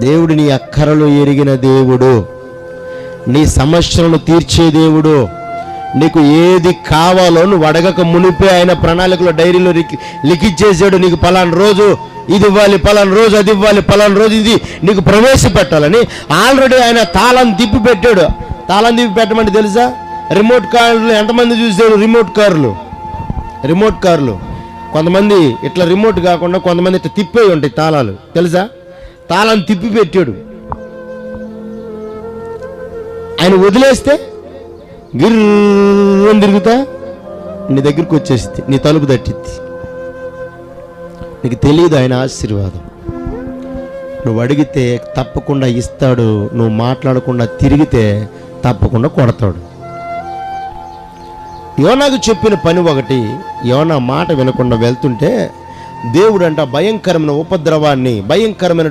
దేవుడు నీ అక్కరలు ఎరిగిన దేవుడు. నీ సమస్యలను తీర్చే దేవుడు. నీకు ఏది కావాలో నువ్వు అడగక మునిపే ఆయన ప్రణాళికలో డైరీలో లిఖించేసాడు నీకు పలానా రోజు ఇది ఇవ్వాలి పలానా రోజు అది ఇవ్వాలి పలానా రోజు ఇది. నీకు ప్రవేశపెట్టాలని ఆల్రెడీ ఆయన తాళం తిప్పి పెట్టాడు. తాళం తిప్పి పెట్టమంటే తెలుసా? రిమోట్ కార్లు ఎంతమంది చూసారు రిమోట్ కార్లు? రిమోట్ కార్లు. కొంతమంది ఇట్లా రిమోట్ కాకుండా కొంతమంది ఇట్లా తిప్పే ఉంటాయి తాళాలు. తెలుసా? తాళం తిప్పి పెట్టాడు. ఆయన వదిలేస్తే గిర్రం తిరుగుతా నీ దగ్గరికి వచ్చేసింది నీ తలుపు తట్టిద్ది నీకు తెలియదు ఆయన ఆశీర్వాదం. నువ్వు అడిగితే తప్పకుండా ఇస్తాడు నువ్వు మాట్లాడకుండా తిరిగితే తప్పకుండా కొడతాడు. యోనాకు చెప్పిన పని ఒకటి యోనా మాట వినకుండా వెళ్తుంటే దేవుడంట భయంకరమైన ఉపద్రవాన్ని భయంకరమైన